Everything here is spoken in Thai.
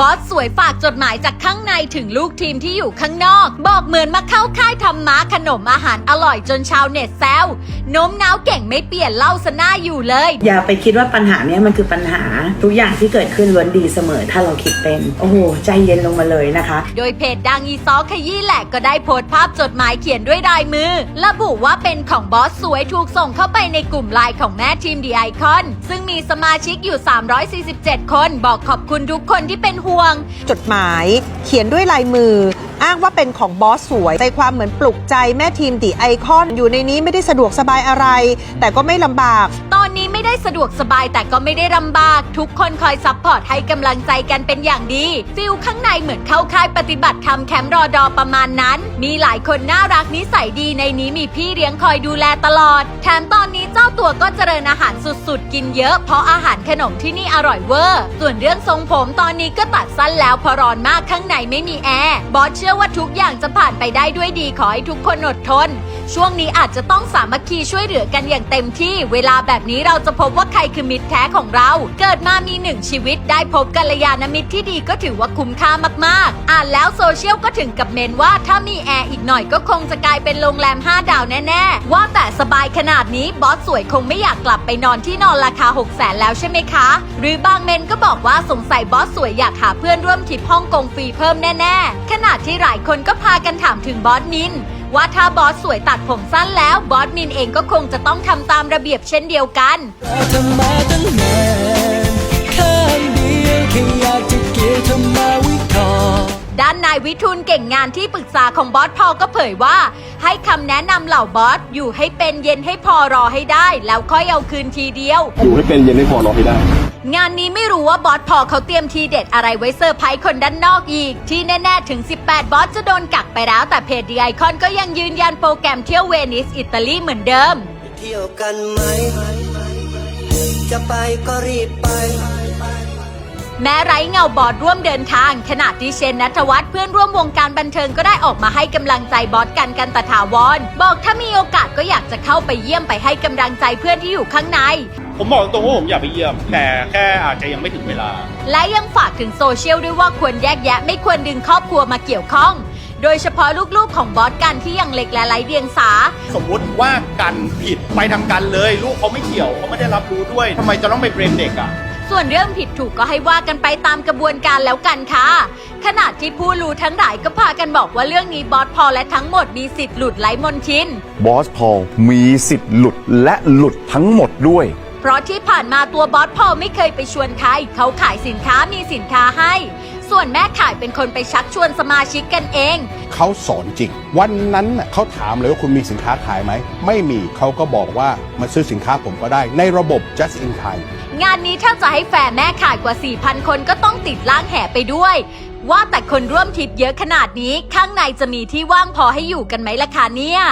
บอสสวยฝากจดหมายจากข้างในถึงลูกทีมที่อยู่ข้างนอก บอกเหมือนมาเข้าค่ายทำม้าขนมอาหารอร่อยจนชาวเน็ตแซวโน้มน้าวเก่งไม่เปลี่ยนเล่าซะหน้าอยู่เลย อย่าไปคิดว่าปัญหาเนี้ยมันคือปัญหา ทุกอย่างที่เกิดขึ้นล้วนดีเสมอถ้าเราคิดเป็น โอ้โห ใจเย็นลงมาเลยนะคะ โดยเพจดังอีซอขยี้แหลกก็ได้โพสต์ภาพจดหมายเขียนด้วยลายมือ ระบุว่าเป็นของบอสสวยถูกส่งเข้าไปในกลุ่มไลน์ของแม่ทีมดีไอคอนซึ่งมีสมาชิกอยู่ 347 คน บอกขอบคุณทุกคนที่เป็นห่วง จดหมายเขียนด้วยลายมือ อ้างว่าเป็นของบอสสวย ใจความเหมือนปลุกใจแม่ทีมดีไอคอน อยู่ในนี้ไม่ได้สะดวกสบายอะไร แต่ก็ไม่ลำบาก ตอนนี้ไม่ได้สะดวกสบายแต่ก็ไม่ได้ลำบาก ทุกคนคอยซัพพอร์ตให้กำลังใจกันเป็นอย่างดีฟิลข้างในเหมือนเข้าค่ายปฏิบัติธรรมแคมป์รอดอประมาณนั้น มีหลายคนน่ารักนิสัยดีในนี้มีพี่เลี้ยงคอยดูแลตลอดแถมตอนนี้ เจ้าตัวก็เจริญอาหารสุดๆ กินเยอะ เพราะอาหารขนมที่นี่อร่อยเวอร์ ส่วนเรื่องทรงผมตอนนี้ก็ตัดสั้นแล้วเพราะร้อนมากข้างในไม่มีแอร์ บอสเชื่อว่าทุกอย่างจะผ่านไปได้ด้วยดีขอให้ทุกคนอดทน ช่วงนี้อาจจะต้องสามัคคีช่วยเหลือกันอย่างเต็มที่เวลาแบบนี้เราจะพบว่าใครคือมิตรแท้ของเรา เกิดมามีหนึ่งชีวิตได้พบกัลยาณมิตรที่ดีก็ถือว่าคุ้มค่ามากๆ อ่านแล้วโซเชียลก็ถึงกับเมนว่าถ้ามีแอร์อีกหน่อยก็คงจะกลายเป็นโรงแรม 5 ดาวแน่ๆ ว่าแต่สบายขนาดนี้บอสสวยคงไม่อยากกลับไปนอนที่นอนราคา 6 0แสนแล้วใช่ไหมคะ หรือบางเมนก็บอกว่าสงสัยบอสสวยอยากหาเพื่อนร่วมทริปฮ่องกงฟรีเพิ่มแน่ๆ ขณะที่หลายคนก็พากันถามถึงบอสมินว่าถ้าบอสสวยตัดผมสั้นแล้วบอสมินเองก็คงจะต้องทำตามระเบียบเช่นเดียวกัน วิทูลเก่งงานที่ปรึกษาของบอสพอลก็เผยว่า ให้คำแนะนำเหล่าบอสอยู่ให้เป็นเย็นให้พอรอให้ได้ แล้วค่อยเอาคืนทีเดียว อยู่ให้เป็นเย็นให้พอรอให้ได้ งานนี้ไม่รู้ว่าบอสพอลเขาเตรียมทีเด็ดอะไรไว้เซอร์ไพรส์คนด้านนอกอีก ที่แน่ๆถึง 18 บอสจะโดนกักไปแล้ว แต่เพจดีไอคอนก็ยังยืนยันโปรแกรมเที่ยวเวนิสอิตาลีเหมือนเดิม เที่ยวกันไหม จะไปก็รีบไป แม้ไร้เงาบอสร่วมเดินทาง ขณะที่เชนนัทวัฒน์เพื่อนร่วมวงการบันเทิงก็ได้ออกมาให้กำลังใจบอสกันกันตถาวร บอกถ้ามีโอกาสก็อยากจะเข้าไปเยี่ยมไปให้กำลังใจเพื่อนที่อยู่ข้างใน ผมบอกตรงๆว่าผมอยากไปเยี่ยม แต่แค่อาจจะยังไม่ถึงเวลา และยังฝากถึงโซเชียลด้วยว่าควรแยกแยะ ไม่ควรดึงครอบครัวมาเกี่ยวข้อง โดยเฉพาะลูกๆของบอสกันที่ยังเล็กและไร้เดียงสา สมมุติว่ากันผิดไปทางกันเลย ลูกเขาไม่เกี่ยวเขาไม่ได้รับรู้ด้วยทำไมจะต้องไปเบรมเด็กอะ ส่วนเรื่องผิดถูกก็ให้ว่ากันไปตามกระบวนการแล้วกันค่ะ ขณะที่ผู้รู้ทั้งหลายก็พากันบอกว่าเรื่องนี้บอสพอลและทั้งหมดมีสิทธิ์หลุดไร้มนทิน บอสพอลมีสิทธิ์หลุดและหลุดทั้งหมดด้วย เพราะที่ผ่านมาตัวบอสพอลไม่เคยไปชวนใคร เขาขายสินค้ามีสินค้าให้ ส่วนแม่ขายเป็นคนไปชักชวนสมาชิกกันเอง เขาสอนจริง วันนั้นน่ะเขาถามเลยว่าคุณมีสินค้าขายไหม ไม่มีเขาก็บอกว่ามาซื้อสินค้าผมก็ได้ ในระบบ just in time งานนี้ถ้าจะให้แฟนแม่ขายกว่า 4,000 คนก็ต้องติดล่างแห่ไปด้วย ว่าแต่คนร่วมทริปเยอะขนาดนี้ข้างในจะมีที่ว่างพอให้อยู่กันไหมล่ะคะเนี่ย